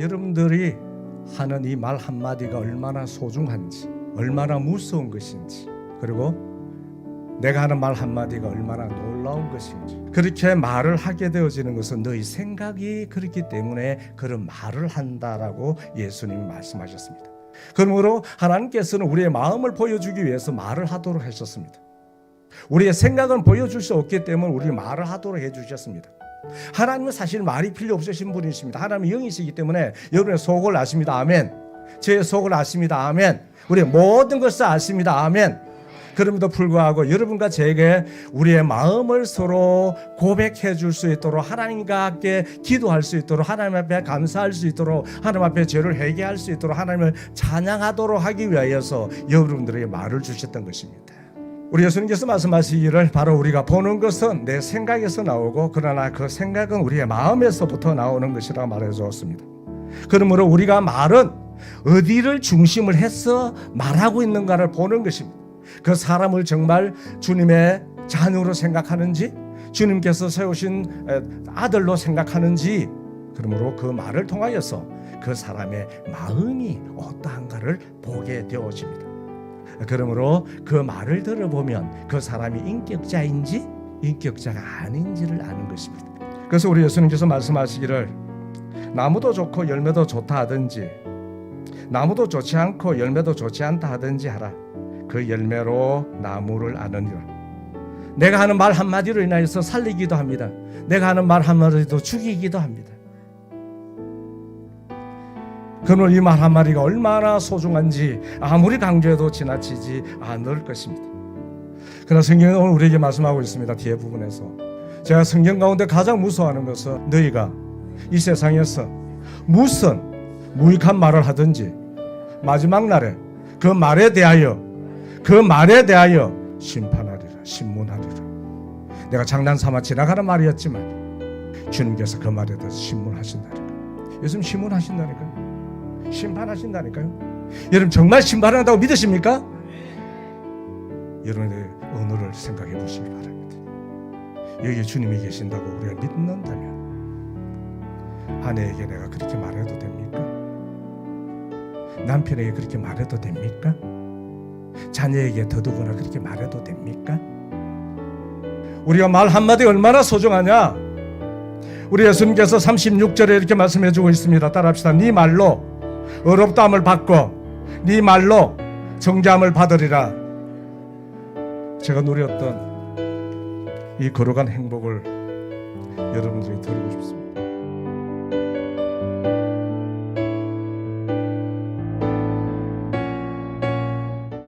여러분들이 하는 이 말 한마디가 얼마나 소중한지, 얼마나 무서운 것인지, 그리고 내가 하는 말 한마디가 얼마나 놀라운 것인지. 그렇게 말을 하게 되어지는 것은 너희 생각이 그렇기 때문에 그런 말을 한다라고 예수님이 말씀하셨습니다. 그러므로 하나님께서는 우리의 마음을 보여주기 위해서 말을 하도록 하셨습니다. 우리의 생각은 보여줄 수 없기 때문에 우리 말을 하도록 해주셨습니다. 하나님은 사실 말이 필요 없으신 분이십니다. 하나님은 영이시기 때문에 여러분의 속을 아십니다. 아멘. 제 속을 아십니다. 아멘. 우리의 모든 것을 아십니다. 아멘. 그럼에도 불구하고 여러분과 제게 우리의 마음을 서로 고백해 줄 수 있도록 하나님과 함께 기도할 수 있도록 하나님 앞에 감사할 수 있도록 하나님 앞에 죄를 회개할 수 있도록 하나님을 찬양하도록 하기 위하여서 여러분들에게 말을 주셨던 것입니다. 우리 예수님께서 말씀하시기를 바로 우리가 보는 것은 내 생각에서 나오고 그러나 그 생각은 우리의 마음에서부터 나오는 것이라고 말해 주었습니다. 그러므로 우리가 말은 어디를 중심을 해서 말하고 있는가를 보는 것입니다. 그 사람을 정말 주님의 자녀로 생각하는지 주님께서 세우신 에, 아들로 생각하는지 그러므로 그 말을 통하여서 그 사람의 마음이 어떠한가를 보게 되어집니다. 그러므로 그 말을 들어보면 그 사람이 인격자인지 인격자가 아닌지를 아는 것입니다. 그래서 우리 예수님께서 말씀하시기를 나무도 좋고 열매도 좋다 하든지 나무도 좋지 않고 열매도 좋지 않다 하든지 하라. 그 열매로 나무를 아느니라. 내가 하는 말 한마디로 인하여서 살리기도 합니다. 내가 하는 말 한마디도 죽이기도 합니다. 그러므로 이말 한마디가 얼마나 소중한지 아무리 강조해도 지나치지 않을 것입니다. 그러나 성경은 오늘 우리에게 말씀하고 있습니다. 뒤에 부분에서 제가 성경 가운데 가장 무서워하는 것은 너희가 이 세상에서 무슨 무익한 말을 하든지 마지막 날에 그 말에 대하여 그 말에 대하여 심판하리라 신문하리라 내가 장난 삼아 지나가는 말이었지만 주님께서 그 말에 대해서 신문하신다니까 요즘 신문하신다니까요 심판하신다니까요 여러분 정말 심판한다고 믿으십니까? 여러분의 오늘을 생각해 보시기 바랍니다 여기 주님이 계신다고 우리가 믿는다면 아내에게 내가 그렇게 말해도 됩니까? 남편에게 그렇게 말해도 됩니까? 자녀에게 더더구나 그렇게 말해도 됩니까? 우리가 말 한마디 얼마나 소중하냐? 우리 예수님께서 36절에 이렇게 말씀해 주고 있습니다. 따라합시다. 네 말로 어렵다함을 받고 네 말로 정죄함을 받으리라. 제가 누렸던 이 걸어간 행복을 여러분들이 드리고 싶습니다.